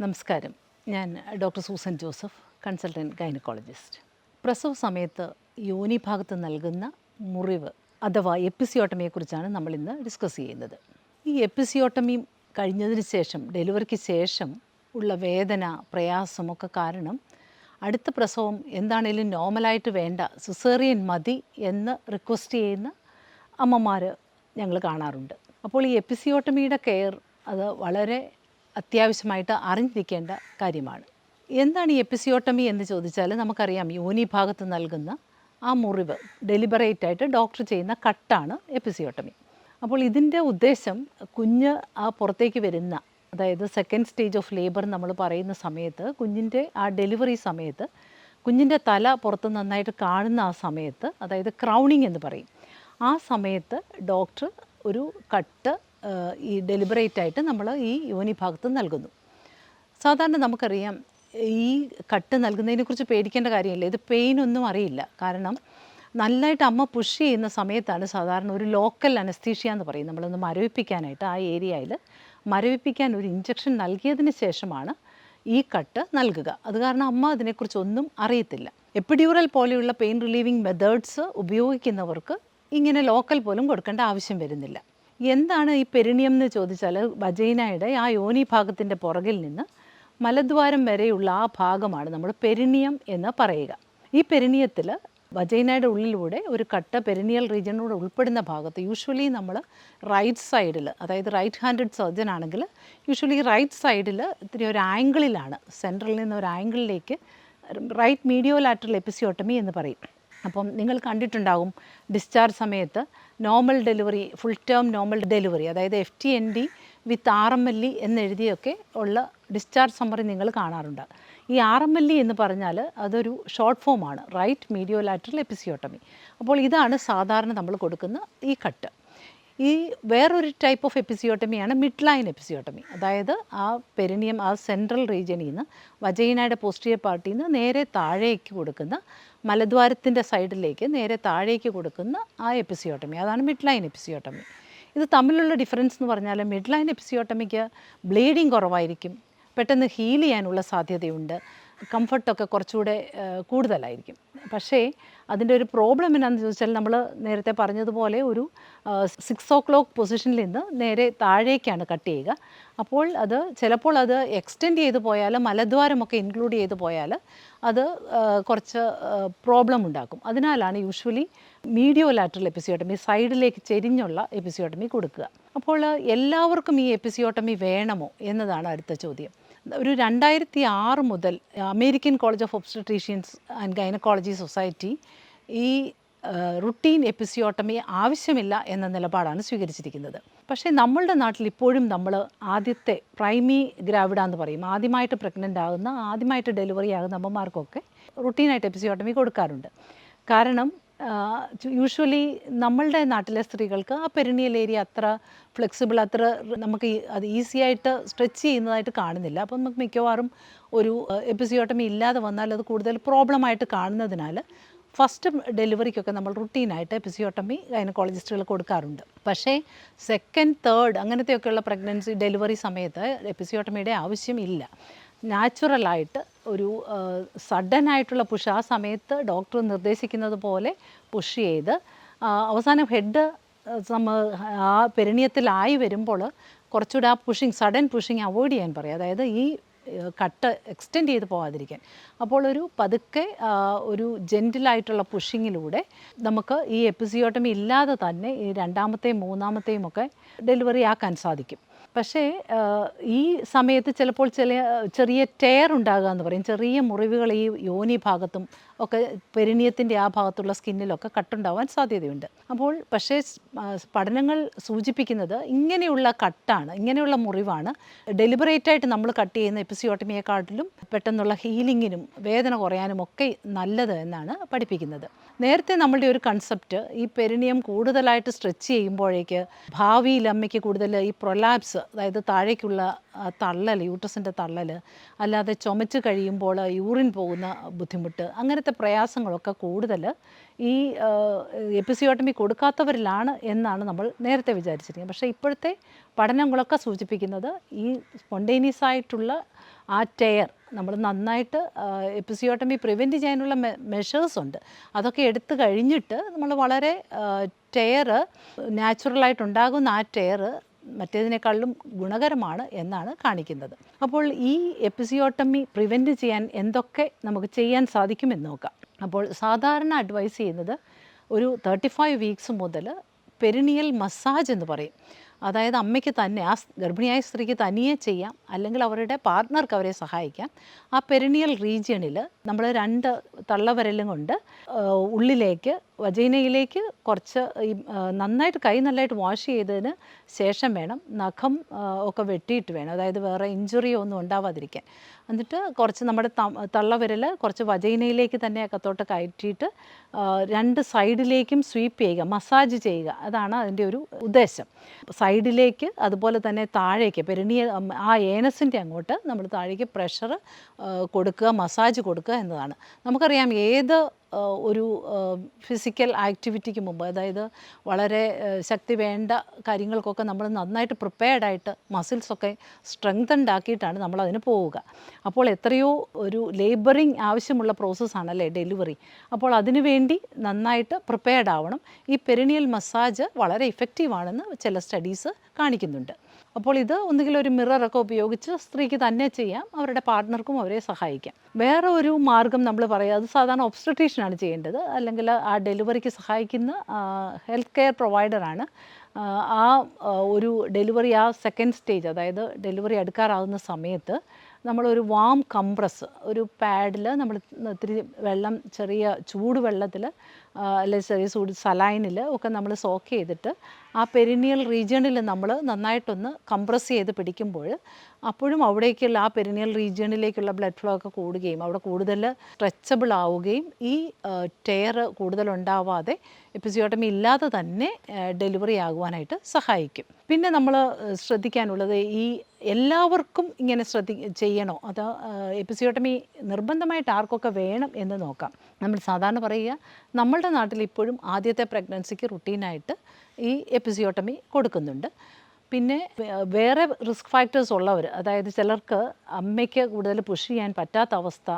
നമസ്കാരം. ഞാൻ doctor Susan Joseph consultant gynaecologist. പ്രസവ സമയത്ത് യോനി ഭാഗത്ത് നൽകുന്ന മുറിവ് അഥവാ എപ്പിസിയോട്ടമിയെക്കുറിച്ചാണ് നമ്മൾ ഇന്ന് ഡിസ്കസ് ചെയ്യുന്നത്. ഈ എപ്പിസിയോട്ടമി കഴിഞ്ഞതിന് ശേഷം ഡെലിവറിക്ക് ശേഷം ഉള്ള വേദന പ്രയാസമൊക്കെ കാരണം അടുത്ത പ്രസവം എന്താണേലും നോർമലായിട്ട് വേണ്ട സിസേറിയൻ മതി എന്ന് റിക്വസ്റ്റ് ചെയ്യുന്ന അമ്മമാർ ഞങ്ങൾ കാണാറുണ്ട്. അപ്പോൾ ഈ എപ്പിസിയോട്ടമിയുടെ കെയർ അത് വളരെ അത്യാവശ്യമായിട്ട് അറിഞ്ഞിരിക്കേണ്ട കാര്യമാണ്. എന്താണ് ഈ എപ്പിസിയോട്ടമി എന്ന് ചോദിച്ചാൽ നമുക്കറിയാം യോനി ഭാഗത്ത് നൽകുന്ന ആ മുറിവ് ഡെലിബറേറ്റ് ആയിട്ട് ഡോക്ടർ ചെയ്യുന്ന കട്ടാണ് എപ്പിസിയോട്ടമി. അപ്പോൾ ഇതിന്റെ ഉദ്ദേശം കുഞ്ഞ് ആ പുറത്തേക്ക് വരുന്ന അതായത് സെക്കൻഡ് സ്റ്റേജ് ഓഫ് ലേബർ നമ്മൾ പറയുന്ന സമയത്ത് കുഞ്ഞിന്റെ ആ ഡെലിവറി സമയത്ത് കുഞ്ഞിന്റെ തല പുറത്ത് നന്നായിട്ട് കാണുന്ന ആ സമയത്ത് അതായത് ക്രൗണിങ് എന്ന് പറയും. ആ സമയത്ത് ഡോക്ടർ ഒരു കട്ട് ഈ ഡെലിബറേറ്റ് ആയിട്ട് നമ്മൾ ഈ യോനി ഭാഗത്ത് നൽകുന്നു. സാധാരണ നമുക്കറിയാം ഈ കട്ട് നൽകുന്നതിനെക്കുറിച്ച് പേടിക്കേണ്ട കാര്യമില്ല. ഇത് പെയിൻ ഒന്നും അറിയില്ല. കാരണം നല്ലതായിട്ട് അമ്മ പുഷ് ചെയ്യുന്ന സമയത്താണ് സാധാരണ ഒരു ലോക്കൽ അനസ്തീഷ്യ എന്ന് പറയും. നമ്മളൊന്ന് മരവിപ്പിക്കാനായിട്ട് ആ ഏരിയയിൽ മരവിപ്പിക്കാൻ ഒരു ഇഞ്ചക്ഷൻ നൽകിയതിന് ശേഷമാണ് ഈ കട്ട് നൽകുക. അത് കാരണം അമ്മ അതിനെക്കുറിച്ചൊന്നും അറിയത്തില്ല. എപ്പിഡ്യൂറൽ പോലെയുള്ള പെയിൻ റിലീവിങ് മെത്തേഡ്സ് ഉപയോഗിക്കുന്നവർക്ക് ഇങ്ങനെ ലോക്കൽ പോലും കൊടുക്കേണ്ട ആവശ്യം വരുന്നില്ല. എന്താണ് ഈ പെരിണിയം എന്ന് ചോദിച്ചാൽ വജൈനയുടെ ആ യോനി ഭാഗത്തിന്റെ പുറകിൽ നിന്ന് മലദ്വാരം വരെയുള്ള ആ ഭാഗമാണ് നമ്മൾ പെരിണിയം എന്ന് പറയുക. ഈ പെരിണിയത്തിൽ വജൈനയുടെ ഉള്ളിലൂടെ ഒരു കട്ട പെരിനിയൽ റീജിയനോട് ഉൾപ്പെടുന്ന ഭാഗത്ത് യൂഷ്വലി നമ്മൾ റൈറ്റ് സൈഡിൽ അതായത് റൈറ്റ് ഹാൻഡഡ് സർജൻ ആണെങ്കിൽ യൂഷ്വലി റൈറ്റ് സൈഡിൽ ഇത്തിരി ഒരു ആംഗിളിലാണ് സെൻട്രലിൽ നിന്ന് ഒരു ആംഗിളിലേക്ക് റൈറ്റ് മീഡിയോ ലാറ്ററൽ എപ്പിസിയോട്ടമി എന്ന് പറയും. അപ്പം നിങ്ങൾ കണ്ടിട്ടുണ്ടാകും ഡിസ്ചാർജ് സമയത്ത് normal delivery full term normal delivery അതായത് F T N D with R M L E എന്നെഴുതിയൊക്കെ ഉള്ള ഡിസ്ചാർജ് സമ്മറി നിങ്ങൾ കാണാറുണ്ട്. ഈ ആർ എം എൽ ഇ എന്ന് പറഞ്ഞാൽ അതൊരു ഷോർട്ട് ഫോമാണ് റൈറ്റ് മീഡിയോ ലാറ്ററൽ എപ്പിസിയോട്ടമി അപ്പോൾ ഇതാണ് സാധാരണ നമ്മൾ കൊടുക്കുന്ന ഈ കട്ട് ഈ വേറൊരു ടൈപ്പ് ഓഫ് എപ്പിസിയോട്ടമിയാണ് മിഡ് ലൈൻ എപ്പിസിയോട്ടമി അതായത് ആ പെരിനിയം ആ സെൻട്രൽ റീജിയനിൽ നിന്ന് വജൈനയുടെ പോസ്റ്റിയർ പാർട്ടിയിൽ നിന്ന് നേരെ താഴേക്ക് കൊടുക്കുന്ന മലദ്വാരത്തിന്റെ സൈഡിലേക്ക് നേരെ താഴേക്ക് കൊടുക്കുന്ന ആ എപ്പിസിയോട്ടമി അതാണ് മിഡ് ലൈൻ എപ്പിസിയോട്ടമി ഇത് തമ്മിലുള്ള ഡിഫറൻസ് എന്ന് പറഞ്ഞാൽ മിഡ് ലൈൻ എപ്പിസിയോട്ടമിക്ക് ബ്ലീഡിങ് കുറവായിരിക്കും. പെട്ടെന്ന് ഹീൽ ചെയ്യാനുള്ള സാധ്യതയുണ്ട്. കംഫർട്ടൊക്കെ കുറച്ചുകൂടെ കൂടുതലായിരിക്കും. പക്ഷേ അതിന്റെ ഒരു പ്രോബ്ലം എന്നാന്ന് ചോദിച്ചാൽ നമ്മൾ നേരത്തെ പറഞ്ഞതുപോലെ ഒരു സിക്സ് ഓ ക്ലോക്ക് പൊസിഷനിൽ നിന്ന് നേരെ താഴേക്കാണ് കട്ട് ചെയ്യുക. അപ്പോൾ അത് ചിലപ്പോൾ അത് എക്സ്റ്റെൻഡ് ചെയ്ത് പോയാൽ മലദ്വാരമൊക്കെ ഇൻക്ലൂഡ് ചെയ്ത് പോയാൽ അത് കുറച്ച് പ്രോബ്ലം ഉണ്ടാക്കും. അതിനാലാണ് യൂഷ്വലി മീഡിയോ ലാറ്ററൽ എപ്പിസിയോട്ടമി സൈഡിലേക്ക് ചെരിഞ്ഞുള്ള എപ്പിസിയോട്ടമി കൊടുക്കുക. അപ്പോൾ എല്ലാവർക്കും ഈ എപ്പിസിയോട്ടമി വേണമോ എന്നതാണ് അടുത്ത ചോദ്യം. ഒരു രണ്ടായിരത്തി ആറ് മുതൽ American College of Obstetricians and Gynaecology Society ഈ റുട്ടീൻ എപ്പിസിയോട്ടമി ആവശ്യമില്ല എന്ന നിലപാടാണ് സ്വീകരിച്ചിരിക്കുന്നത്. പക്ഷേ നമ്മളുടെ നാട്ടിൽ ഇപ്പോഴും നമ്മൾ ആദ്യത്തെ പ്രൈമി ഗ്രാവിഡ എന്ന് പറയും. ആദ്യമായിട്ട് പ്രഗ്നന്റ് ആകുന്ന ആദ്യമായിട്ട് ഡെലിവറി ആകുന്ന അമ്മമാർക്കൊക്കെ റുട്ടീനായിട്ട് എപ്പിസിയോട്ടമി കൊടുക്കാറുണ്ട്. കാരണം യൂഷ്വലി നമ്മളുടെ നാട്ടിലെ സ്ത്രീകൾക്ക് ആ പെരിണിയൽ ഏരിയ അത്ര ഫ്ലെക്സിബിൾ അത്ര നമുക്ക് അത് ഈസി ആയിട്ട് സ്ട്രെച്ച് ചെയ്യുന്നതായിട്ട് കാണുന്നില്ല. അപ്പോൾ നമുക്ക് മിക്കവാറും ഒരു എപ്പിസിയോട്ടമി ഇല്ലാതെ വന്നാൽ അത് കൂടുതൽ പ്രോബ്ലമായിട്ട് കാണുന്നതിനാൽ ഫസ്റ്റ് ഡെലിവറിക്കൊക്കെ നമ്മൾ റുട്ടീനായിട്ട് എപ്പിസിയോട്ടമി ഗൈനക്കോളജിസ്റ്റുകൾ കൊടുക്കാറുണ്ട്. പക്ഷേ സെക്കൻഡ് തേർഡ് അങ്ങനത്തെയൊക്കെയുള്ള പ്രഗ്നൻസി ഡെലിവറി സമയത്ത് എപ്പിസിയോട്ടമിയുടെ ആവശ്യം ഇല്ല. നാച്ചുറലായിട്ട് ഒരു സഡൻ ആയിട്ടുള്ള പുഷ് ആ സമയത്ത് ഡോക്ടർ നിർദ്ദേശിക്കുന്നത് പോലെ പുഷ് ചെയ്ത് അവസാനം ഹെഡ് നമ്മ ആ പെരിണിയത്തിലായി വരുമ്പോൾ കുറച്ചുകൂടെ ആ പുഷിങ് സഡൻ പുഷിങ് അവോയ്ഡ് ചെയ്യാൻ പറയും. അതായത് ഈ കട്ട് എക്സ്റ്റെൻഡ് ചെയ്ത് പോകാതിരിക്കാൻ അപ്പോൾ ഒരു പതുക്കെ ഒരു ജെന്റിലായിട്ടുള്ള പുഷിങ്ങിലൂടെ നമുക്ക് ഈ എപ്പിസിയോട്ടമി ഇല്ലാതെ തന്നെ ഈ രണ്ടാമത്തെയും മൂന്നാമത്തെയും ഒക്കെ ഡെലിവറി ആക്കാൻ സാധിക്കും. പക്ഷേ ഈ സമയത്ത് ചിലപ്പോൾ ചില ചെറിയ ടെയർ ഉണ്ടാകുക എന്ന് പറയും. ചെറിയ മുറിവുകൾ ഈ യോനി ഭാഗത്തും ഒക്കെ പെരിണിയത്തിന്റെ ആ ഭാഗത്തുള്ള സ്കിന്നിലൊക്കെ കട്ടുണ്ടാവാൻ സാധ്യതയുണ്ട്. അപ്പോൾ പക്ഷേ പഠനങ്ങൾ സൂചിപ്പിക്കുന്നത് ഇങ്ങനെയുള്ള കട്ടാണ് ഇങ്ങനെയുള്ള മുറിവാണ്. ഡെലിബറേറ്റ് ആയിട്ട് നമ്മൾ കട്ട് ചെയ്യുന്ന എപ്പിസിയോട്ടമിയെക്കാട്ടിലും പെട്ടെന്നുള്ള ഹീലിങ്ങിനും വേദന കുറയാനും ഒക്കെ നല്ലത് എന്നാണ് പഠിപ്പിക്കുന്നത്. നേരത്തെ നമ്മളുടെ ഒരു കൺസെപ്റ്റ് ഈ പെരിണിയം കൂടുതലായിട്ട് സ്ട്രെച്ച് ചെയ്യുമ്പോഴേക്ക് ഭാവിയിൽ അമ്മയ്ക്ക് കൂടുതൽ ഈ പ്രൊലാപ്സ് അതായത് താഴേക്കുള്ള തള്ളൽ യൂട്രസിന്റെ തള്ളൽ അല്ലാതെ ചുമച്ച് കഴിയുമ്പോൾ യൂറിൻ പോകുന്ന ബുദ്ധിമുട്ട് അങ്ങനത്തെ പ്രയാസങ്ങളൊക്കെ കൂടുതൽ ഈ എപ്പിസിയോട്ടമി കൊടുക്കാത്തവരിലാണ് എന്നാണ് നമ്മൾ നേരത്തെ വിചാരിച്ചിരിക്കുന്നത്. പക്ഷേ ഇപ്പോഴത്തെ പഠനങ്ങളൊക്കെ സൂചിപ്പിക്കുന്നത് ഈ സ്പോണ്ടേനിയസ് ആയിട്ടുള്ള ആ ടെയർ നമ്മൾ നന്നായിട്ട് എപ്പിസിയോട്ടമി പ്രിവെന്റ് ചെയ്യാനുള്ള മെഷേഴ്സ് ഉണ്ട്. അതൊക്കെ എടുത്തു കഴിഞ്ഞിട്ട് നമ്മൾ വളരെ ടെയർ നാച്ചുറലായിട്ടുണ്ടാകുന്ന ആ ടെയർ മറ്റേതിനേക്കാളും ഗുണകരമാണ് എന്നാണ് കാണിക്കുന്നത്. അപ്പോൾ ഈ എപ്പിസിയോട്ടമി പ്രിവെന്റ് ചെയ്യാൻ എന്തൊക്കെ നമുക്ക് ചെയ്യാൻ സാധിക്കുമെന്ന് നോക്കാം. അപ്പോൾ സാധാരണ അഡ്വൈസ് ചെയ്യുന്നത് ഒരു തേർട്ടി ഫൈവ് വീക്സ് മുതൽ പെരിനിയൽ മസാജ് എന്ന് പറയും. അതായത് അമ്മയ്ക്ക് തന്നെ ആ ഗർഭിണിയായ സ്ത്രീക്ക് തനിയെ ചെയ്യാം അല്ലെങ്കിൽ അവരുടെ പാർട്ട്ണർക്ക് അവരെ സഹായിക്കാം. ആ പെരിനിയൽ റീജിയണിൽ നമ്മൾ രണ്ട് തള്ളവരലും കൊണ്ട് ഉള്ളിലേക്ക് വജൈനയിലേക്ക് കുറച്ച് ഈ നന്നായിട്ട് കൈ നന്നായിട്ട് വാഷ് ചെയ്തതിന് ശേഷം വേണം നഖം ഒക്കെ വെട്ടിയിട്ട് വേണം. അതായത് വേറെ ഇഞ്ചുറിയോ ഒന്നും ഉണ്ടാവാതിരിക്കാൻ. എന്നിട്ട് കുറച്ച് നമ്മുടെ തള്ളവിരൽ കുറച്ച് വജൈനയിലേക്ക് തന്നെ അകത്തോട്ട് കയറ്റിയിട്ട് രണ്ട് സൈഡിലേക്കും സ്വീപ്പ് ചെയ്യുക മസാജ് ചെയ്യുക. അതാണ് അതിന്റെ ഒരു ഉദ്ദേശം. സൈഡിലേക്ക് അതുപോലെ തന്നെ താഴേക്ക് പെരിണിയ ആ ഏനസിന്റെ അങ്ങോട്ട് നമ്മൾ താഴേക്ക് പ്രഷർ കൊടുക്കുക മസാജ് കൊടുക്കുക എന്നതാണ്. നമുക്കറിയാം ഏത് ഒരു ഫിസിക്കൽ ആക്ടിവിറ്റിക്ക് മുമ്പ് അതായത് വളരെ ശക്തി വേണ്ട കാര്യങ്ങൾക്കൊക്കെ നമ്മൾ നന്നായിട്ട് പ്രിപ്പയർഡായിട്ട് മസിൽസൊക്കെ സ്ട്രെങ്തൻഡ് ആക്കിയിട്ടാണ് നമ്മൾ അതിന് പോവുക. അപ്പോൾ എത്രയോ ഒരു ലേബറിങ് ആവശ്യമുള്ള പ്രോസസ്സാണല്ലേ ഡെലിവറി അപ്പോൾ അതിനു വേണ്ടി നന്നായിട്ട് പ്രിപ്പയർഡ് ആവണം. ഈ പെരിനിയൽ മസാജ് വളരെ ഇഫക്റ്റീവ് ആണെന്ന് ചില സ്റ്റഡീസ് കാണിക്കുന്നുണ്ട്. അപ്പോൾ ഇത് ഒന്നുകിൽ ഒരു മിററൊക്കെ ഉപയോഗിച്ച് സ്ത്രീക്ക് തന്നെ ചെയ്യാം അവരുടെ പാർട്ട്ണർക്കും അവരെ സഹായിക്കാം. വേറെ ഒരു മാർഗം നമ്മൾ പറയുക അത് സാധാരണ ഒബ്സ്ട്രട്ടീഷ്യനാണ് ചെയ്യേണ്ടത്. അല്ലെങ്കിൽ ആ ഡെലിവറിക്ക് സഹായിക്കുന്ന ഹെൽത്ത് കെയർ പ്രൊവൈഡറാണ് ആ ആ, ഒരു ഡെലിവറി ആ സെക്കൻഡ് സ്റ്റേജ് അതായത് ഡെലിവറി എടുക്കാറാവുന്ന സമയത്ത് നമ്മളൊരു വാം കംപ്രസ് ഒരു പാഡിൽ നമ്മൾ ഇത്തിരി വെള്ളം ചെറിയ ചൂട് വെള്ളത്തിൽ അല്ലെങ്കിൽ ചെറിയ ചൂട് സലൈനിൽ ഒക്കെ നമ്മൾ സോക്ക് ചെയ്തിട്ട് ആ പെരിനിയൽ റീജിയണിൽ നമ്മൾ നന്നായിട്ടൊന്ന് കംപ്രസ് ചെയ്ത് പിടിക്കുമ്പോൾ അപ്പോഴും അവിടേക്കുള്ള ആ പെരിനിയൽ റീജിയണിലേക്കുള്ള ബ്ലഡ് ഫ്ലോ ഒക്കെ കൂടുകയും അവിടെ കൂടുതൽ സ്ട്രെച്ചബിൾ ആവുകയും ഈ ടെയർ കൂടുതൽ ഉണ്ടാവാതെ എപ്പിസിയോട്ടമി ഇല്ലാതെ തന്നെ ഡെലിവറി ആകുവാനായിട്ട് സഹായിക്കും. പിന്നെ നമ്മൾ ശ്രദ്ധിക്കാനുള്ളത് ഈ എല്ലാവർക്കും ഇങ്ങനെ ശ്രദ്ധി ചെയ്യണോ? അതോ എപ്പിസിയോട്ടമി നിർബന്ധമായിട്ട് ആർക്കൊക്കെ വേണം എന്ന് നോക്കാം. നമ്മൾ സാധാരണ പറയുക നമ്മളുടെ നാട്ടിൽ ഇപ്പോഴും ആദ്യത്തെ പ്രഗ്നൻസിക്ക് റുട്ടീനായിട്ട് ഈ എപ്പിസിയോട്ടമി കൊടുക്കുന്നുണ്ട്. പിന്നെ വേറെ റിസ്ക് ഫാക്ടേഴ്സ് ഉള്ളവർ അതായത് ചിലർക്ക് അമ്മയ്ക്ക് കൂടുതൽ പുഷ് ചെയ്യാൻ പറ്റാത്ത അവസ്ഥ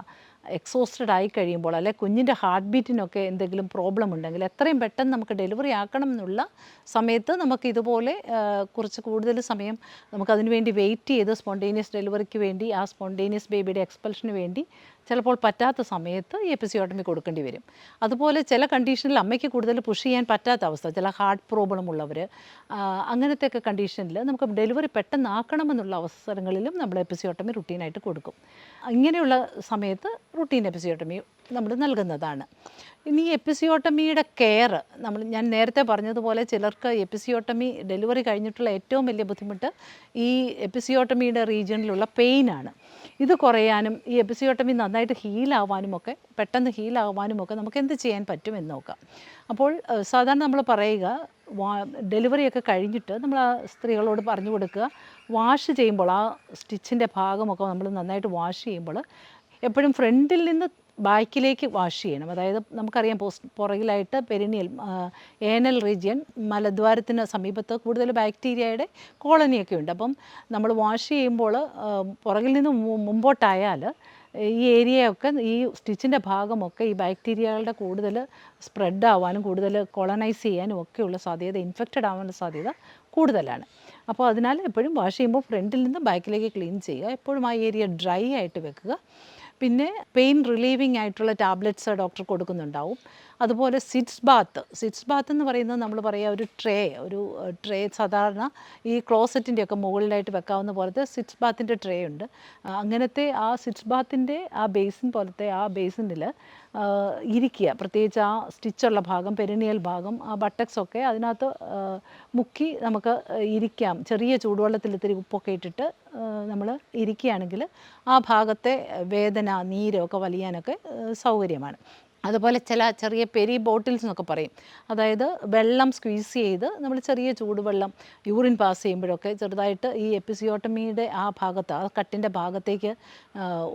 എക്സോസ്റ്റഡ് ആയി കഴിയുമ്പോൾ അല്ലെ കുഞ്ഞിന്റെ ഹാർട്ട് ബീറ്റിനൊക്കെ എന്തെങ്കിലും പ്രോബ്ലം ഉണ്ടെങ്കിൽ എത്രയും പെട്ടെന്ന് നമുക്ക് ഡെലിവറി ആക്കണം എന്നുള്ള സമയത്ത് നമുക്ക് ഇതുപോലെ കുറച്ച് കൂടുതൽ സമയം നമുക്ക് അതിനുവേണ്ടി വെയിറ്റ് ചെയ്ത് സ്പോണ്ടേനിയസ് ഡെലിവറിക്ക് വേണ്ടി ആ സ്പോണ്ടേനിയസ് ബേബിയുടെ എക്സ്പെൽഷന് വേണ്ടി ചിലപ്പോൾ പറ്റാത്ത സമയത്ത് എപ്പിസിയോട്ടമി കൊടുക്കേണ്ടി വരും. അതുപോലെ ചില കണ്ടീഷനിൽ അമ്മയ്ക്ക് കൂടുതൽ പുഷ് ചെയ്യാൻ പറ്റാത്ത അവസ്ഥ ചില ഹാർട്ട് പ്രോബ്ലം ഉള്ളവർ അങ്ങനത്തെ ഒക്കെ കണ്ടീഷനിൽ നമുക്ക് ഡെലിവറി പെട്ടെന്ന് ആക്കണമെന്നുള്ള അവസരങ്ങളിലും നമ്മൾ എപ്പിസിയോട്ടമി റുട്ടീനായിട്ട് കൊടുക്കും. ഇങ്ങനെയുള്ള സമയത്ത് റുട്ടീൻ എപ്പിസിയോട്ടമി നമ്മൾ നൽകുന്നതാണ്. ഇനി എപ്പിസിയോട്ടമിയുടെ കെയർ നമ്മൾ ഞാൻ നേരത്തെ പറഞ്ഞതുപോലെ ചിലർക്ക് എപ്പിസിയോട്ടമി ഡെലിവറി കഴിഞ്ഞിട്ടുള്ള ഏറ്റവും വലിയ ബുദ്ധിമുട്ട് ഈ എപ്പിസിയോട്ടമിയുടെ റീജിയണിലുള്ള പെയിനാണ്. ഇത് കുറയാനും ഈ എപ്പിസിയോട്ടമി നന്നായിട്ട് ഹീലാവാനും ഒക്കെ പെട്ടെന്ന് ഹീലാവാനും ഒക്കെ നമുക്ക് എന്ത് ചെയ്യാൻ പറ്റുമെന്ന് നോക്കാം. അപ്പോൾ സാധാരണ നമ്മൾ പറയുക ഡെലിവറിയൊക്കെ കഴിഞ്ഞിട്ട് നമ്മൾ ആ സ്ത്രീകളോട് പറഞ്ഞു കൊടുക്കുക. വാഷ് ചെയ്യുമ്പോൾ ആ സ്റ്റിച്ചിന്റെ ഭാഗമൊക്കെ നമ്മൾ നന്നായിട്ട് വാഷ് ചെയ്യുമ്പോൾ എപ്പോഴും ഫ്രണ്ടിൽ നിന്ന് ബാക്കിലേക്ക് വാഷ് ചെയ്യണം. അതായത് നമുക്കറിയാം പോസ്റ്റ് പുറകിലായിട്ട് പെരിനിയൽ ഏനൽ റീജിയൻ മലദ്വാരത്തിന് സമീപത്ത് കൂടുതൽ ബാക്ടീരിയയുടെ കോളനിയൊക്കെ ഉണ്ട്. അപ്പം നമ്മൾ വാഷ് ചെയ്യുമ്പോൾ പുറകിൽ നിന്ന് മുമ്പോട്ടായാൽ ഈ ഏരിയയൊക്കെ ഈ സ്റ്റിച്ചിന്റെ ഭാഗമൊക്കെ ഈ ബാക്ടീരിയകളുടെ കൂടുതൽ സ്പ്രെഡ് ആവാനും കൂടുതൽ കോളനൈസ് ചെയ്യാനും ഒക്കെയുള്ള സാധ്യത ഇൻഫെക്റ്റഡ് ആവാനുള്ള സാധ്യത കൂടുതലാണ്. അപ്പോൾ അതിനാൽ എപ്പോഴും വാഷ് ചെയ്യുമ്പോൾ ഫ്രണ്ടിൽ നിന്ന് ബാക്കിലേക്ക് ക്ലീൻ ചെയ്യുക. എപ്പോഴും ആ ഏരിയ ഡ്രൈ ആയിട്ട് വെക്കുക. പിന്നെ പെയിൻ റിലീവിംഗ് ആയിട്ടുള്ള ടാബ്ലറ്റ്സ് ഡോക്ടർ കൊടുക്കുന്നുണ്ടാവും. അതുപോലെ സിറ്റ്സ് ബാത്ത്. സിറ്റ്സ് ബാത്ത് എന്ന് പറയുന്നത് നമ്മൾ പറയുക ഒരു ട്രേ ഒരു ട്രേ സാധാരണ ഈ ക്ലോസറ്റിന്റെ ഒക്കെ മുകളിലായിട്ട് വെക്കാവുന്ന പോലത്തെ സിറ്റ്സ് ബാത്തിന്റെ ട്രേ ഉണ്ട്. അങ്ങനത്തെ ആ സിറ്റ്സ് ബാത്തിന്റെ ആ ബേസിൻ പോലത്തെ ആ ബേസിനിൽ ഇരിക്കുക. പ്രത്യേകിച്ച് ആ സ്റ്റിച്ചുള്ള ഭാഗം പെരിനിയൽ ഭാഗം ആ ബട്ടക്സ് ഒക്കെ അതിനകത്ത് മുക്കി നമുക്ക് ഇരിക്കാം. ചെറിയ ചൂടുവെള്ളത്തിൽ ഇത്തിരി ഉപ്പൊക്കെ ഇട്ടിട്ട് നമ്മൾ ഇരിക്കുകയാണെങ്കിൽ ആ ഭാഗത്തെ വേദന നീരൊക്കെ വലിയാനൊക്കെ സൗകര്യമാണ്. അതുപോലെ ചില ചെറിയ പെരി ബോട്ടിൽസ് എന്നൊക്കെ പറയും. അതായത് വെള്ളം സ്ക്വീസ് ചെയ്ത് നമ്മൾ ചെറിയ ചൂടുവെള്ളം യൂറിൻ പാസ് ചെയ്യുമ്പോഴൊക്കെ ചെറുതായിട്ട് ഈ എപ്പിസിയോട്ടമിയുടെ ആ ഭാഗത്ത് ആ കട്ടിന്റെ ഭാഗത്തേക്ക്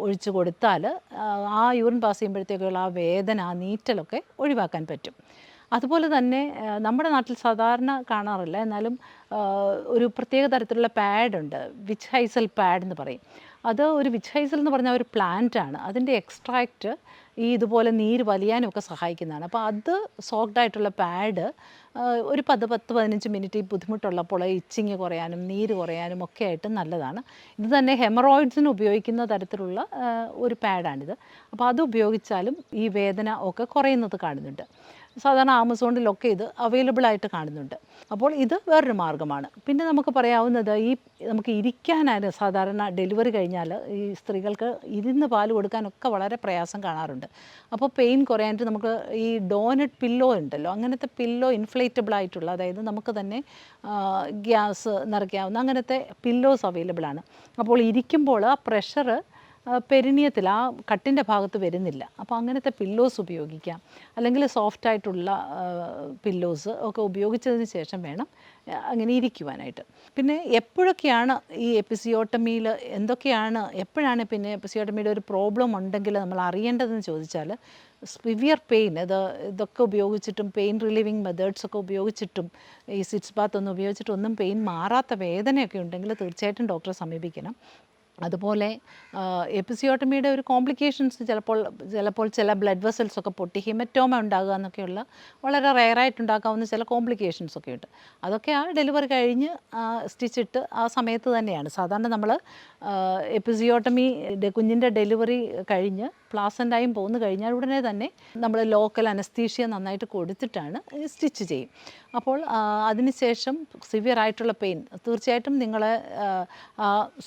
ഒഴിച്ചു കൊടുത്താൽ ആ യൂറിൻ പാസ് ചെയ്യുമ്പോഴത്തേക്കുള്ള ആ വേദന ആ നീറ്റലൊക്കെ ഒഴിവാക്കാൻ പറ്റും. അതുപോലെ തന്നെ നമ്മുടെ നാട്ടിൽ സാധാരണ കാണാറില്ല. എന്നാലും ഒരു പ്രത്യേക തരത്തിലുള്ള പാഡുണ്ട് വിച്ച് ഹൈസൽ പാഡ് എന്ന് പറയും. അത് ഒരു വിച്ച് ഹൈസൽ എന്ന് പറഞ്ഞ ഒരു പ്ലാന്റ് ആണ്. അതിന്റെ എക്സ്ട്രാക്റ്റ് ഈ ഇതുപോലെ നീര് വലിയാനും ഒക്കെ സഹായിക്കുന്നതാണ്. അപ്പോൾ അത് സോക്ഡ് ആയിട്ടുള്ള പാഡ് ഒരു പത്ത് പത്ത് പതിനഞ്ച് മിനിറ്റ് ഈ ബുദ്ധിമുട്ടുള്ളപ്പോൾ ഇച്ചിങ് കുറയാനും നീര് കുറയാനും ഒക്കെ ആയിട്ട് നല്ലതാണ്. ഇത് തന്നെ ഹെമറോയിഡ്സിന് ഉപയോഗിക്കുന്ന തരത്തിലുള്ള ഒരു പാഡാണിത് അപ്പോൾ അത് ഉപയോഗിച്ചാലും ഈ വേദന ഒക്കെ കുറയുന്നത് കാണുന്നുണ്ട്. സാധാരണ ആമസോണിലൊക്കെ ഇത് അവൈലബിൾ ആയിട്ട് കാണുന്നുണ്ട്. അപ്പോൾ ഇത് വേറൊരു മാർഗമാണ് പിന്നെ നമുക്ക് പറയാവുന്നത് ഈ നമുക്ക് ഇരിക്കാനാണ് സാധാരണ ഡെലിവറി കഴിഞ്ഞാൽ ഈ സ്ത്രീകൾക്ക് ഇരുന്ന് പാൽ കൊടുക്കാനൊക്കെ വളരെ പ്രയാസം കാണാറുണ്ട്. അപ്പോൾ പെയിൻ കുറയാനായിട്ട് നമുക്ക് ഈ ഡോനറ്റ് പില്ലോ ഉണ്ടല്ലോ അങ്ങനത്തെ പില്ലോ ഇൻഫ്ലേറ്റബിൾ ആയിട്ടുള്ള അതായത് നമുക്ക് തന്നെ ഗ്യാസ് നിറയ്ക്കാവുന്ന അങ്ങനത്തെ പില്ലോസ് അവൈലബിൾ ആണ്. അപ്പോൾ ഇരിക്കുമ്പോൾ ആ പ്രഷർ പെരിനിയത്തിൽ ആ കട്ടിന്റെ ഭാഗത്ത് വരുന്നില്ല. അപ്പോൾ അങ്ങനത്തെ പില്ലോസ് ഉപയോഗിക്കാം. അല്ലെങ്കിൽ സോഫ്റ്റ് ആയിട്ടുള്ള പില്ലോസ് ഒക്കെ ഉപയോഗിച്ചതിന് ശേഷം വേണം അങ്ങനെ ഇരിക്കുവാനായിട്ട്. പിന്നെ എപ്പോഴൊക്കെയാണ് ഈ എപ്പിസിയോട്ടമിയിൽ എന്തൊക്കെയാണ് എപ്പോഴാണ് പിന്നെ എപ്പിസിയോട്ടമിയുടെ ഒരു പ്രോബ്ലം ഉണ്ടെങ്കിൽ നമ്മൾ അറിയേണ്ടതെന്ന് ചോദിച്ചാൽ സിവിയർ പെയിൻ ഇത് ഇതൊക്കെ ഉപയോഗിച്ചിട്ടും പെയിൻ റിലീവിങ് മെത്തേഡ്സ് ഒക്കെ ഉപയോഗിച്ചിട്ടും ഈ സിറ്റ്സ് ബാത്ത് ഒന്നും ഉപയോഗിച്ചിട്ടൊന്നും പെയിൻ മാറാത്ത വേദനയൊക്കെ ഉണ്ടെങ്കിൽ തീർച്ചയായിട്ടും ഡോക്ടറെ സമീപിക്കണം. അതുപോലെ എപ്പിസിയോട്ടമിയുടെ ഒരു കോംപ്ലിക്കേഷൻസ് ചിലപ്പോൾ ചിലപ്പോൾ ചില ബ്ലഡ് വെസൽസ് ഒക്കെ പൊട്ടി ഹിമറ്റോമ ഉണ്ടാകുക എന്നൊക്കെയുള്ള വളരെ റെയറായിട്ട് ഉണ്ടാക്കാവുന്ന ചില കോംപ്ലിക്കേഷൻസ് ഒക്കെ ഉണ്ട്. അതൊക്കെ ആ ഡെലിവറി കഴിഞ്ഞ് സ്റ്റിച്ചിട്ട് ആ സമയത്ത് തന്നെയാണ്. സാധാരണ നമ്മൾ എപ്പിസിയോട്ടമി കുഞ്ഞിന്റെ ഡെലിവറി കഴിഞ്ഞ് പ്ലാസന്റായും പോന്നു കഴിഞ്ഞാൽ ഉടനെ തന്നെ നമ്മൾ ലോക്കൽ അനസ്തീഷ്യ നന്നായിട്ട് കൊടുത്തിട്ടാണ് സ്റ്റിച്ച് ചെയ്യും. അപ്പോൾ അതിനുശേഷം സിവിയർ ആയിട്ടുള്ള പെയിൻ തീർച്ചയായിട്ടും നിങ്ങളെ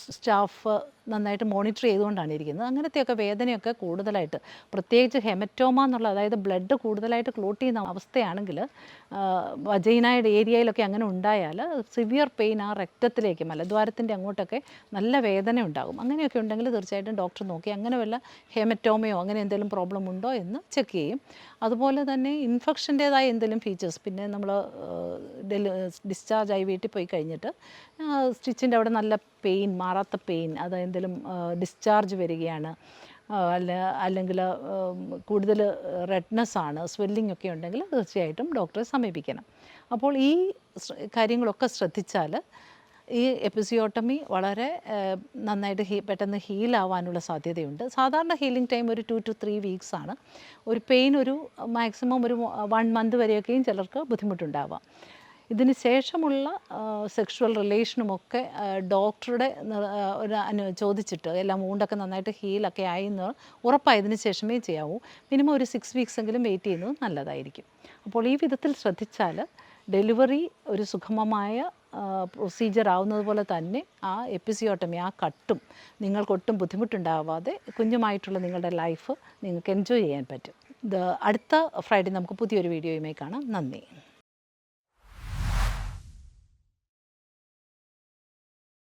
സ്റ്റാഫ് നന്നായിട്ട് മോണിറ്റർ ചെയ്തുകൊണ്ടാണ് ഇരിക്കുന്നത്. അങ്ങനത്തെയൊക്കെ വേദനയൊക്കെ കൂടുതലായിട്ട് പ്രത്യേകിച്ച് ഹെമറ്റോമ എന്നുള്ള അതായത് ബ്ലഡ് കൂടുതലായിട്ട് ക്ലോട്ട് ചെയ്യുന്ന അവസ്ഥയാണെങ്കിൽ വജൈനായുടെ ഏരിയയിലൊക്കെ അങ്ങനെ ഉണ്ടായാൽ സിവിയർ പെയിൻ ആ രക്തത്തിലേക്ക് മലദ്വാരത്തിന്റെ അങ്ങോട്ടൊക്കെ നല്ല വേദന ഉണ്ടാകും. അങ്ങനെയൊക്കെ ഉണ്ടെങ്കിൽ തീർച്ചയായിട്ടും ഡോക്ടർ നോക്കി അങ്ങനെ വല്ല ഹെമറ്റോമയോ അങ്ങനെ എന്തെങ്കിലും പ്രോബ്ലം ഉണ്ടോ എന്ന് ചെക്ക് ചെയ്യും. അതുപോലെ തന്നെ ഇൻഫെക്ഷന്റേതായ എന്തെങ്കിലും ഫീച്ചേഴ്സ് പിന്നെ നമ്മൾ ഡിസ്ചാർജ് ആയി വീട്ടിൽ പോയി കഴിഞ്ഞിട്ട് സ്റ്റിച്ചിന്റെ അവിടെ നല്ല പെയിൻ മാറാത്ത പെയിൻ അത് എന്തെങ്കിലും ഡിസ്ചാർജ് വരികയാണ്. അല്ല അല്ലെങ്കിൽ കൂടുതൽ റെഡ്നെസ് ആണ് സ്വെല്ലിംഗ് ഒക്കെ ഉണ്ടെങ്കിൽ തീർച്ചയായിട്ടും ഡോക്ടറെ സമീപിക്കണം. അപ്പോൾ ഈ കാര്യങ്ങളൊക്കെ ശ്രദ്ധിച്ചാൽ ഈ എപ്പിസിയോട്ടമി വളരെ നന്നായിട്ട് ഹീ പെട്ടെന്ന് ഹീലാവാനുള്ള സാധ്യതയുണ്ട്. സാധാരണ ഹീലിംഗ് ടൈം ഒരു ടു ടു ത്രീ വീക്സ് ആണ്. ഒരു പെയിൻ ഒരു മാക്സിമം ഒരു വൺ മന്ത് വരെയൊക്കെയും ചിലർക്ക് ബുദ്ധിമുട്ടുണ്ടാവാം. ഇതിന് ശേഷമുള്ള സെക്ഷുവൽ റിലേഷനുമൊക്കെ ഡോക്ടറുടെ ഒരു അനു ചോദിച്ചിട്ട് എല്ലാം മൂണ്ടൊക്കെ നന്നായിട്ട് ഹീലൊക്കെ ആയി എന്ന് ഉറപ്പായതിന് ശേഷമേ ചെയ്യാവൂ. മിനിമം ഒരു സിക്സ് വീക്സ് എങ്കിലും വെയിറ്റ് ചെയ്യുന്നത് നല്ലതായിരിക്കും. അപ്പോൾ ഈ വിധത്തിൽ ശ്രദ്ധിച്ചാൽ ഡെലിവറി ഒരു സുഗമമായ പ്രൊസീജിയർ ആവുന്നത് പോലെ തന്നെ ആ എപ്പിസിയോട്ടമി ആ കട്ടും നിങ്ങൾക്കൊട്ടും ബുദ്ധിമുട്ടുണ്ടാവാതെ കുഞ്ഞുമായിട്ടുള്ള നിങ്ങളുടെ ലൈഫ് നിങ്ങൾക്ക് എൻജോയ് ചെയ്യാൻ പറ്റും. അടുത്ത ഫ്രൈഡേ നമുക്ക് പുതിയൊരു വീഡിയോയുമായി കാണാം. നന്ദി.